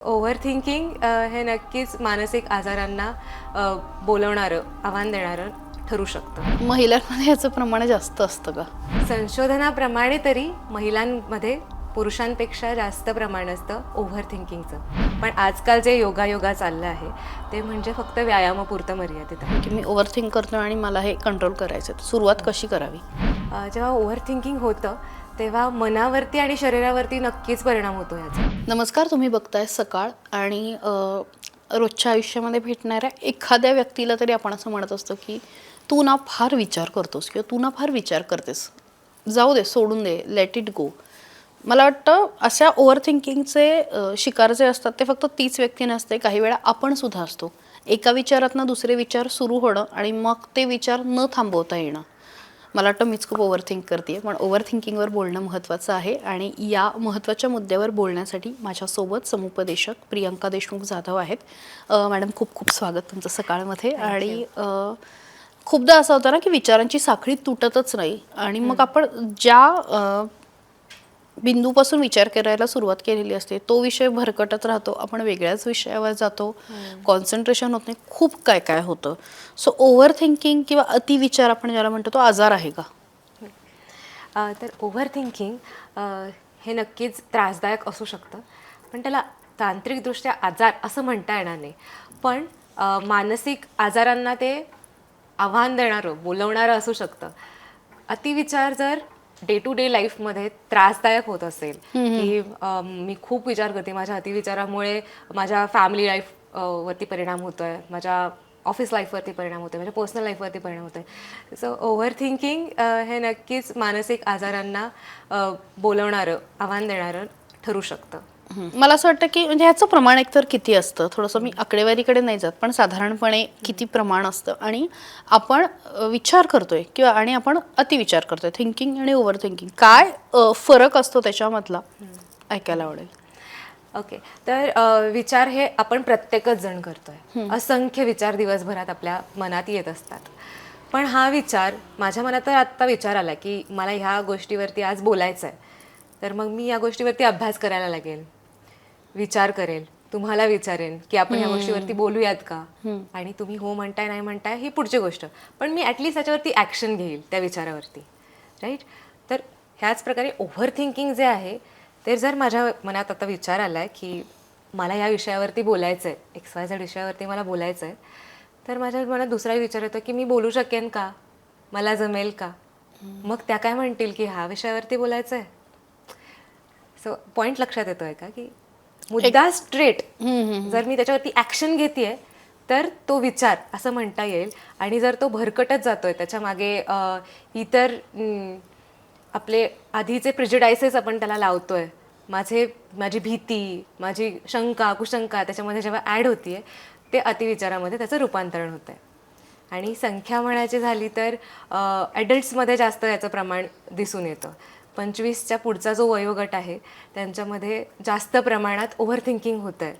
Over thinking हे नक्कीच मानसिक आजारांना बोलवणारं आव्हान देणारं ठरू शकतं. महिलांमध्ये याचं प्रमाण जास्त असतं का? संशोधनाप्रमाणे तरी महिलांमध्ये पुरुषांपेक्षा जास्त प्रमाण असतं ओव्हर थिंकिंगचं पण आजकाल जे योगायोगा चाललं आहे ते म्हणजे फक्त व्यायामापुरतं मर्यादित आहे. की मी ओव्हर थिंक करतो आणि मला हे कंट्रोल करायचं. सुरुवात कशी करावी? जेव्हा ओव्हर थिंकिंग होतं तेव्हा मनावरती आणि शरीरावरती नक्कीच परिणाम होतो याचा. नमस्कार तुम्ही बघताय सकाळ आणि अ, रोजच्या आयुष्यामध्ये भेटणाऱ्या एखाद्या व्यक्तीला तरी आपण असं म्हणत असतो की तू ना फार विचार करतोस किंवा तू ना फार विचार करतेस. जाऊ दे सोडून दे लेट इट गो मला वाटतं अशा ओव्हर थिंकिंगचे शिकार जे असतात ते फक्त तीच व्यक्ती नसते. काही वेळा आपण सुद्धा असतो. एका विचारातनं दुसरे विचार सुरू होणं आणि मग ते विचार न थांबवता येणं. मला वाटतं मीच खूप ओव्हर थिंक करते पण ओव्हर थिंकिंगवर बोलणं महत्त्वाचं आहे आणि या महत्त्वाच्या मुद्द्यावर बोलण्यासाठी माझ्यासोबत समुपदेशक प्रियंका देशमुख जाधव आहेत. मॅडम खूप खूप स्वागत तुमचं सकाळमध्ये आणि खूपदा असं होतं ना की विचारांची साखळी तुटतच नाही आणि मग आपण ज्या बिंदूपासून विचार करायला सुरुवात केलेली असते. तो विषय भरकटत राहतो. आपण वेगळ्याच विषयावर जातो. कॉन्सन्ट्रेशन होत नाही. खूप काय काय होतं. सो ओव्हर थिंकिंग किंवा अतिविचार आपण ज्याला म्हणतो तो आजार आहे का? तर ओव्हर थिंकिंग हे नक्कीच त्रासदायक असू शकतं. पण त्याला तांत्रिकदृष्ट्या आजार असं म्हणता येणार नाही. पण मानसिक आजारांना ते आव्हान देणारं बोलवणारं असू शकतं. अतिविचार जर डे टू डे लाईफमध्ये त्रासदायक होत असेल. की मी खूप विचार करते माझ्या अतिविचारामुळे माझ्या फॅमिली लाईफ वरती परिणाम होतोय. माझ्या ऑफिस लाईफवरती परिणाम होतोय. माझ्या पर्सनल लाईफवरती परिणाम होतोय. सो ओव्हर थिंकिंग हे नक्कीच मानसिक आजारांना बोलवणारं आव्हान देणारं ठरू शकतं. मला असं वाटतं की म्हणजे ह्याचं प्रमाण एकतर किती असतं? थोडंसं मी आकडेवारीकडे नाही जात पण साधारणपणे किती प्रमाण असतं? आणि आपण विचार करतोय किंवा आणि आपण अतिविचार करतोय थिंकिंग आणि ओव्हर थिंकिंग काय फरक असतो त्याच्यामधला? ऐकायला आवडेल. ओके. तर अ, विचार हे आपण प्रत्येकच जण करतोय. असंख्य विचार दिवसभरात आपल्या मनात येत असतात. पण हा विचार माझ्या मनात तर आत्ता विचार आला की मला ह्या गोष्टीवरती आज बोलायचं आहे तर मग मी या गोष्टीवरती अभ्यास करायला लागेल. विचार करेल तुम्हाला विचारेन की आपण ह्या गोष्टीवरती बोलूयात का? आणि तुम्ही हो म्हणताय नाही म्हणताय ही पुढची गोष्ट. पण मी ॲटलिस्ट त्याच्यावरती ॲक्शन घेईल त्या विचारावरती. राईट तर ह्याच प्रकारे ओव्हर थिंकिंग जे आहे ते जर माझ्या मनात आता विचार आला आहे की मला या विषयावरती बोलायचं आहे एक्स वाय झेड विषयावरती मला बोलायचं आहे तर माझ्या मनात दुसराही विचार येतो की मी बोलू शकेन का? मला जमेल का? मग त्या काय म्हणतील की ह्या विषयावरती बोलायचं आहे सो पॉईंट लक्षात येतोय का की मुद्दा स्ट्रेट जर मी त्याच्यावरती ॲक्शन घेतेय तर तो विचार असं म्हणता येईल. आणि जर तो भरकटत जातोय त्याच्यामागे इतर आपले आधीचे प्रिजिडायसेस आपण त्याला लावतोय माझे माझी भीती माझी शंका कुशंका त्याच्यामध्ये जेव्हा ॲड होतीये ते अतिविचारामध्ये त्याचं रूपांतरण होतं आहे आणि संख्या म्हणायची झाली तर ॲडल्ट्समध्ये जास्त याचं प्रमाण दिसून येतं. पंचवीसच्या पुढचा जो वयोगट आहे त्यांच्यामध्ये जास्त प्रमाणात ओव्हर थिंकिंग होतं आहे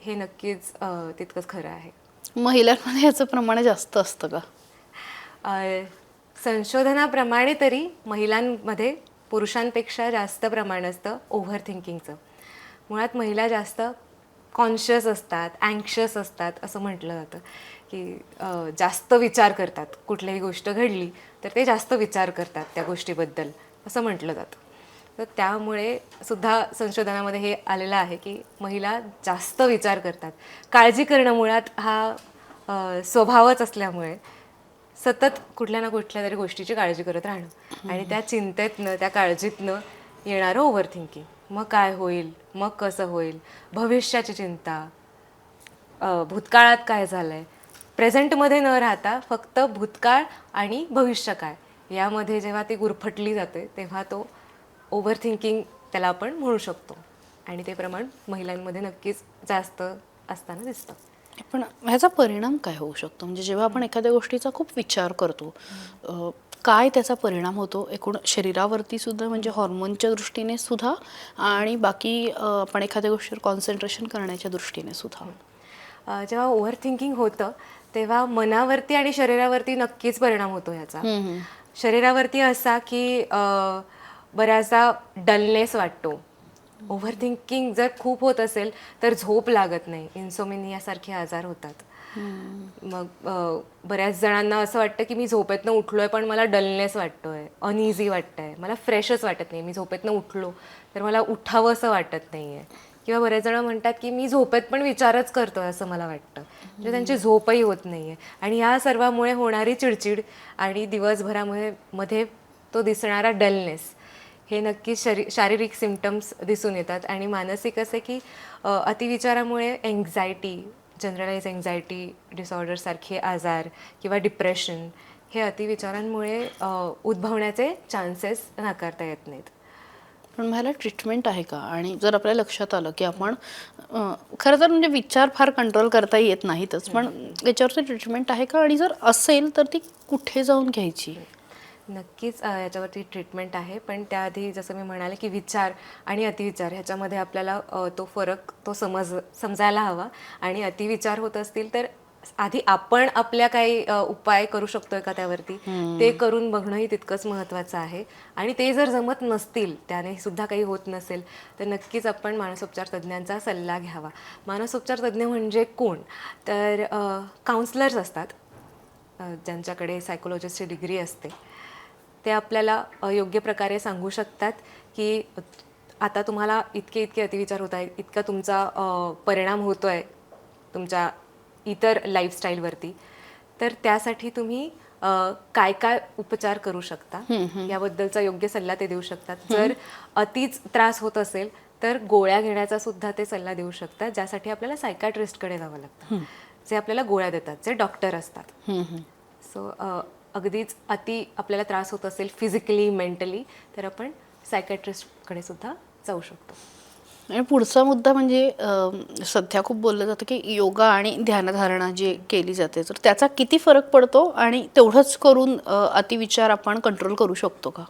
हे नक्कीच तितकंच खरं आहे. महिलांमध्ये याचं प्रमाण जास्त असतं का? अ, संशोधनाप्रमाणे तरी महिलांमध्ये पुरुषांपेक्षा जास्त प्रमाण असतं ओव्हर थिंकिंगचं मुळात महिला जास्त कॉन्शियस असतात अँक्शियस असतात असं म्हटलं जातं की अ, जास्त विचार करतात. कुठलीही गोष्ट घडली तर ते जास्त विचार करतात त्या गोष्टीबद्दल. असं म्हटलं जातं. तर त्यामुळे सुद्धा संशोधनामध्ये हे आलेलं आहे की महिला जास्त विचार करतात. काळजी करणं मुळात हा स्वभावच असल्यामुळे सतत कुठल्या ना कुठल्या तरी गोष्टीची काळजी करत राहणं. आणि त्या चिंतेतनं त्या काळजीतनं येणारं ओव्हर थिंकिंग मग काय होईल? मग कसं होईल? भविष्याची चिंता भूतकाळात काय झालं आहे प्रेझेंटमध्ये न राहता फक्त भूतकाळ आणि भविष्य काय? यामध्ये जेव्हा ती गुरफटली जाते तेव्हा तो ओव्हर थिंकिंग त्याला आपण म्हणू शकतो. आणि ते प्रमाण महिलांमध्ये नक्कीच जास्त असताना दिसतं. पण ह्याचा परिणाम काय होऊ शकतो? म्हणजे जेव्हा आपण एखाद्या गोष्टीचा खूप विचार करतो काय त्याचा परिणाम होतो? एकूण शरीरावरती सुद्धा म्हणजे हॉर्मोनच्या दृष्टीने सुद्धा आणि बाकी आपण एखाद्या गोष्टीवर कॉन्सन्ट्रेशन करण्याच्या दृष्टीने सुद्धा. जेव्हा ओव्हर थिंकिंग होतं तेव्हा मनावरती आणि शरीरावरती नक्कीच परिणाम होतो ह्याचा शरीरावरती असा की बऱ्याचदा डलनेस वाटतो. ओव्हर थिंकिंग जर खूप होत असेल तर झोप लागत नाही. इन्सोमिनियासारखे आजार होतात. मग बऱ्याच जणांना असं वाटतं की मी झोपेतनं उठलोय पण मला डलनेस वाटतोय. अनइझी वाटतंय. मला फ्रेशच वाटत नाही. मी झोपेतनं उठलो तर मला उठावं असं वाटत नाहीये. किंवा बरेच जण म्हणतात की मी झोपेत पण विचारच करतोय असं मला वाटतं. म्हणजे त्यांची झोपही होत नाही आहे आणि या सर्वामुळे होणारी चिडचिड आणि दिवसभरामुळे मध्ये तो दिसणारा डलनेस हे नक्की शरी शारीरिक सिमटम्स दिसून येतात. आणि मानसिक असे की अतिविचारामुळे एन्झायटी जनरलाइज एन्झायटी डिसऑर्डरसारखे आजार किंवा डिप्रेशन हे अतिविचारांमुळे उद्भवण्याचे चान्सेस नाकारता येत नाहीत. पण ह्याला ट्रीटमेंट आहे का? आणि जर आपल्या लक्षात आलं की आपण खरं तर म्हणजे विचार फार कंट्रोल करता येत नाहीतच पण याच्यावरती ट्रीटमेंट आहे का? आणि जर असेल तर ती कुठे जाऊन घ्यायची? नक्कीच याच्यावरती ट्रीटमेंट आहे. पण त्याआधी जसं मी म्हणाले की विचार आणि अतिविचार ह्याच्यामध्ये आपल्याला तो फरक तो समज समजायला हवा. आणि अतिविचार होत असतील तर आधी आपण आपल्या काही उपाय करू शकतोय का त्यावरती? ते करून बघणंही तितकंच महत्त्वाचं आहे. आणि ते जर जमत नसतील त्याने सुद्धा काही होत नसेल तर नक्कीच आपण मानसोपचार तज्ज्ञांचा सल्ला घ्यावा. मानसोपचार तज्ज्ञ म्हणजे कोण? तर काउन्सलर्स असतात. ज्यांच्याकडे सायकोलॉजिस्टची डिग्री असते. ते आपल्याला योग्य प्रकारे सांगू शकतात की आता तुम्हाला इतके इतके अतिविचार होत आहेत इतका तुमचा परिणाम होतो आहे तुमच्या इतर लाईफस्टाईलवरती तर त्यासाठी तुम्ही काय काय उपचार करू शकता? याबद्दलचा योग्य सल्ला ते देऊ शकतात. जर अतिच त्रास होत असेल तर गोळ्या घेण्याचा सुद्धा ते सल्ला देऊ शकतात ज्यासाठी आपल्याला सायकाट्रिस्टकडे जावं लागतं. जे आपल्याला गोळ्या देतात जे डॉक्टर असतात. सो अगदीच अति आपल्याला त्रास होत असेल फिजिकली मेंटली तर आपण सायकॅट्रिस्टकडे सुद्धा जाऊ शकतो. आणि पुढचा मुद्दा म्हणजे सध्या खूप बोललं जातं की योगा आणि ध्यानधारणा जी केली जाते तर त्याचा किती फरक पडतो आणि तेवढंच करून अतिविचार आपण कंट्रोल करू शकतो का?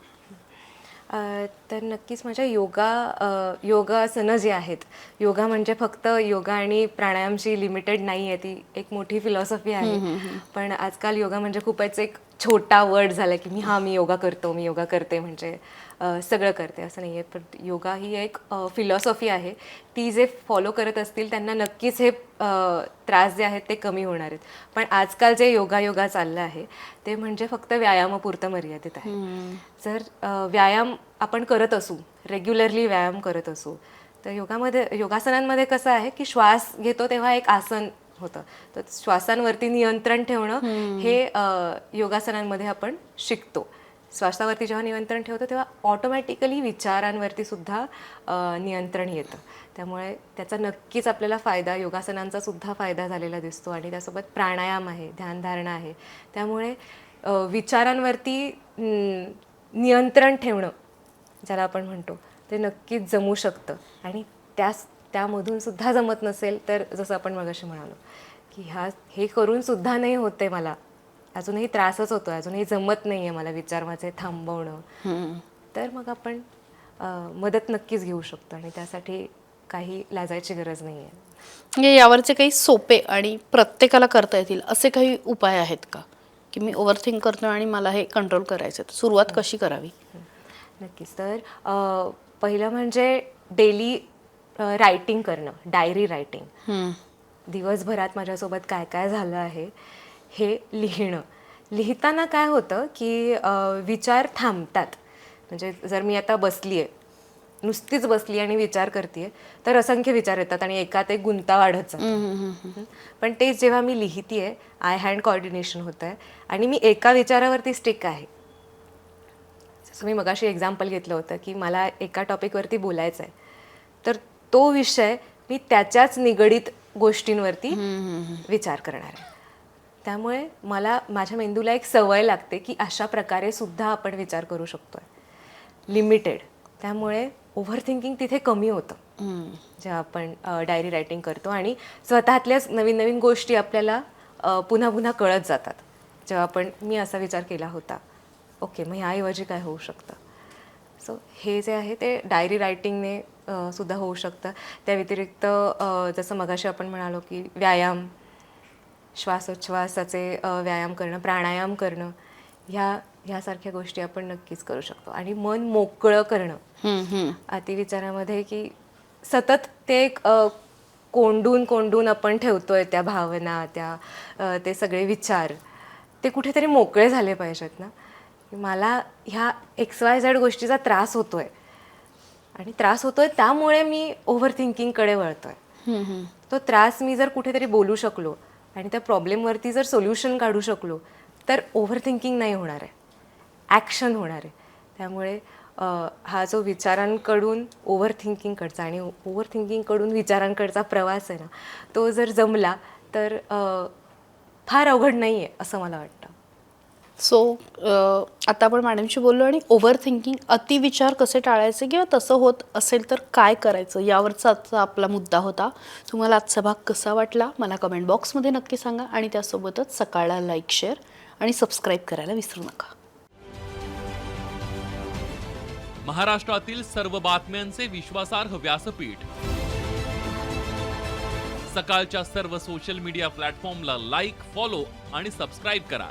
तर नक्कीच माझ्या योगा अ, योगासनं जी आहेत योगा म्हणजे फक्त योगा आणि प्राणायामशी लिमिटेड नाही आहे ती एक मोठी फिलॉसॉफी आहे. पण आजकाल योगा म्हणजे खूपच एक छोटा वर्ड झाला की मी हा मी योगा करतो मी योगा करते म्हणजे सगळं करते असं नाही आहे पण योगा ही एक फिलॉसॉफी आहे. ती जे फॉलो करत असतील त्यांना नक्कीच हे त्रास जे आहेत ते कमी होणार आहेत. पण आजकाल जे योगा योगा चाललं आहे ते म्हणजे फक्त व्यायामापुरतं मर्यादित आहे. जर व्यायाम आपण करत असू रेग्युलरली व्यायाम करत असू तर योगामध्ये योगासनांमध्ये कसं आहे की श्वास घेतो तेव्हा एक आसन होतं. तर श्वासांवरती नियंत्रण ठेवणं हे योगासनांमध्ये आपण शिकतो. श्वासावरती जेव्हा नियंत्रण ठेवतो तेव्हा ऑटोमॅटिकली विचारांवरती सुद्धा नियंत्रण येतं. त्यामुळे त्याचा नक्कीच आपल्याला फायदा योगासनांचा सुद्धा फायदा झालेला दिसतो आणि त्यासोबत प्राणायाम आहे ध्यानधारणा आहे. त्यामुळे विचारांवरती नियंत्रण ठेवणं ज्याला आपण म्हणतो ते नक्कीच जमू शकतं. आणि त्यास त्यामधून सुद्धा जमत नसेल तर जसं आपण मगाशी म्हणालो की ह्या हे करून सुद्धा नाही होते मला. अजूनही त्रासच होतो अजूनही जमत नाही आहे मला विचार माझे थांबवणं तर मग आपण मदत नक्कीच घेऊ शकतो आणि त्यासाठी काही लाजायची गरज नाही आहे म्हणजे यावरचे काही सोपे आणि प्रत्येकाला करता येतील असे काही उपाय आहेत का? की मी ओव्हरथिंक करतो आणि मला हे कंट्रोल करायचं आहे. सुरुवात कशी करावी? नक्कीच. तर पहिलं म्हणजे डेली रायटिंग करणं डायरी रायटिंग दिवसभरात माझ्यासोबत काय काय झालं आहे हे लिहिणं. लिहिताना काय होतं की विचार थांबतात. म्हणजे जर मी आता बसली आहे नुसतीच बसली आणि विचार करते तर असंख्य विचार येतात आणि एकात एक गुंता वाढत जातो पण तेच जेव्हा मी लिहितीये आय हँड कॉर्डिनेशन होतं आहे आणि मी एका विचारावरती स्टिक आहे. जसं मी मगाशी एक्झाम्पल घेतलं होतं की मला एका टॉपिकवरती बोलायचं आहे तर तो विषय मी त्याच्याच निगडीत गोष्टींवरती विचार करणार आहे. त्यामुळे मला माझ्या मेंदूला एक सवय लागते की अशा प्रकारे सुद्धा आपण विचार करू शकतोय. लिमिटेड त्यामुळे ओव्हर थिंकिंग तिथे कमी होतं. जेव्हा आपण डायरी रायटिंग करतो आणि स्वतःतल्याच नवीन नवीन गोष्टी आपल्याला पुन्हा पुन्हा कळत जातात. जेव्हा आपण मी असा विचार केला होता. ओके मग ह्याऐवजी काय होऊ शकतं? सो हे जे आहे ते डायरी रायटिंगने सुद्धा होऊ शकतं. त्या व्यतिरिक्त जसं मगाशी आपण म्हणालो की व्यायाम श्वासोच्छ्वासाचे व्यायाम करणं प्राणायाम करणं ह्या ह्यासारख्या गोष्टी आपण नक्कीच करू शकतो. आणि मन मोकळं करणं. अतिविचारामध्ये की सतत ते एक कोंडून कोंडून आपण ठेवतोय त्या भावना त्या ते सगळे विचार ते कुठेतरी मोकळे झाले पाहिजेत ना? मला ह्या एक्स वाय झेड गोष्टीचा त्रास होतोय. आणि त्रास होतोय त्यामुळे मी ओव्हर थिंकिंगकडे वळतोय. तो त्रास मी जर कुठेतरी बोलू शकलो आणि त्या प्रॉब्लेमवरती जर सोल्युशन काढू शकलो तर ओव्हर थिंकिंग नाही होणार आहे. ॲक्शन होणार आहे. त्यामुळे हा जो विचारांकडून ओव्हर थिंकिंगकडचा आणि ओव्हर थिंकिंगकडून विचारांकडचा प्रवास आहे ना तो जर जमला तर फार अवघड नाही आहे असं मला वाटतं. सो आता आपण मॅडमशी बोललो आणि ओव्हर थिंकिंग अतिविचार कसे टाळायचे किंवा तसं होत असेल तर काय करायचं यावरचा आजचा आपला मुद्दा होता. तुम्हाला आजचा भाग कसा वाटला मला कमेंट बॉक्समध्ये नक्की सांगा आणि त्यासोबतच सकाळला लाईक शेअर आणि सबस्क्राईब करायला विसरू नका. महाराष्ट्रातील सर्व बातम्यांचे विश्वासार्ह व्यासपीठ. सकाळच्या सर्व सोशल मीडिया प्लॅटफॉर्मला लाईक फॉलो आणि सबस्क्राईब करा.